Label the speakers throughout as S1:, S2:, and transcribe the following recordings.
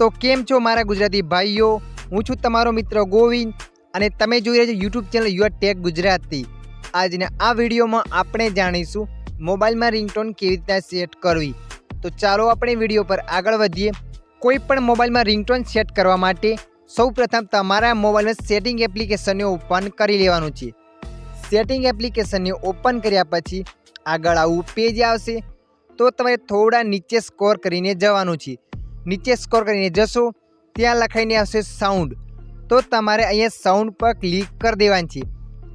S1: તો કેમ છો મારા ગુજરાતી ભાઈઓ? હું છું તમારો મિત્ર ગોવિંદ અને તમે જોઈ રહ્યા છો YouTube channel UR tech Gujarati. આજના આ વિડીયોમાં આપણે જાણીશું મોબાઈલમાં રિંગટોન કેવી રીતના સેટ કરવી. તો ચાલો આપણે વીડિયો પર આગળ વધીએ. કોઈ પણ મોબાઈલમાં રિંગટોન સેટ કરવા માટે સૌપ્રથમ તમારા મોબાઈલમાં સેટિંગ એપ્લિકેશનને ઓપન કરી લેવાનું છે. સેટિંગ એપ્લિકેશનને ઓપન કર્યા પછી આગળ આવું પેજ આવશે. તો તમારે થોડા નીચે સ્કોર કરીને જવાનું છે. નીચે સ્કોર કરીને જશો, ત્યાં લખાઈને આવશે સાઉન્ડ તો તમારે અહીંયા સાઉન્ડ પર ક્લિક કરી દેવાની છે.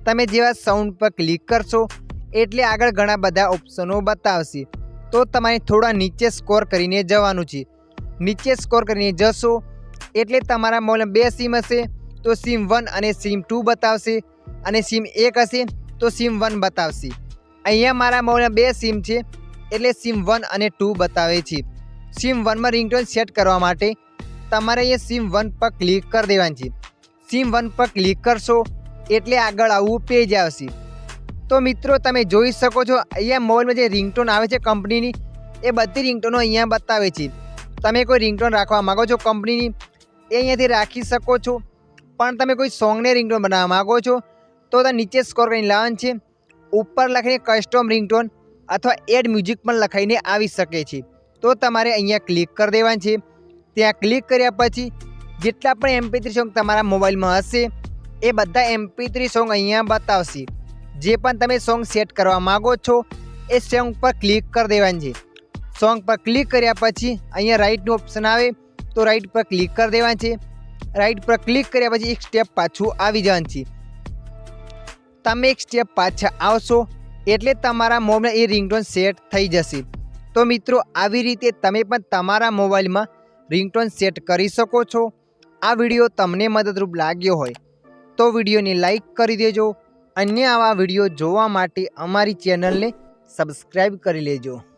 S1: તમે જેવા સાઉન્ડ પર ક્લિક કરશો, એટલે આગળ ઘણા બધા ઓપ્શનો બતાવશે. તો તમારે થોડા નીચે સ્કોર કરીને જવાનું છે. નીચે સ્કોર કરીને જશો, એટલે તમારા મોબાઈલમાં બે સિમ હશે, તો સિમ વન અને સિમ ટુ બતાવશે, અને સિમ એક હશે, તો સિમ વન બતાવશે. અહીંયા મારા મોબાઈલમાં બે સિમ છે, એટલે સિમ વન અને ટુ બતાવે છે. સિમ વનમાં રિંગટોન સેટ કરવા માટે તમારે અહીંયા સિમ વન પર ક્લિક કરી દેવાની છે. સિમ વન પર ક્લિક કરશો એટલે આગળ આવું પેજ આવશે. તો મિત્રો, તમે જોઈ શકો છો, અહીંયા મોબાઈલમાં જે રિંગટોન આવે છે કંપનીની એ બધી રિંગટોનો અહીંયા બતાવે છે. તમે કોઈ રિંગટોન રાખવા માગો છો કંપનીની એ અહીંયાથી રાખી શકો છો. પણ તમે કોઈ સોંગને રિંગટોન બનાવવા માગો છો, તો ત્યાં નીચે સ્કોર કરીને લાવવાનું છે. ઉપર લખીને કસ્ટમ રિંગટોન અથવા એડ મ્યુઝિક પણ લખાઈને આવી શકે છે. તો તમારે અહીંયા ક્લિક કરી દેવાનું છે. ત્યાં ક્લિક કર્યા પછી જેટલા પણ એમપી થ્રી સોંગ તમારા મોબાઈલમાં હશે, એ બધા એમપી થ્રી સોંગ અહીંયા બતાવશે. જે પણ તમે સોંગ સેટ કરવા માગો છો, એ સોંગ પર ક્લિક કરી દેવાનું છે. સોંગ પર ક્લિક કર્યા પછી અહીંયા રાઇટનું ઓપ્શન આવે, તો રાઇટ પર ક્લિક કરી દેવાનું છે. રાઇટ પર ક્લિક કર્યા પછી એક સ્ટેપ પાછું આવી જવાનું છે. તમે એક સ્ટેપ પાછા આવશો, એટલે તમારા મોબાઈલ એ રિંગટોન સેટ થઈ જશે. તો મિત્રો, આવી રીતે તમે પણ તમારા મોબાઈલમાં રિંગટોન સેટ કરી શકો છો. આ વીડિયો તમને મદદરૂપ લાગ્યો હોય તો વિડીયોને લાઈક કરી દેજો અન્ય આવા વીડિયો જોવા માટે અમારી ચેનલને સબસ્ક્રાઈબ કરી લેજો.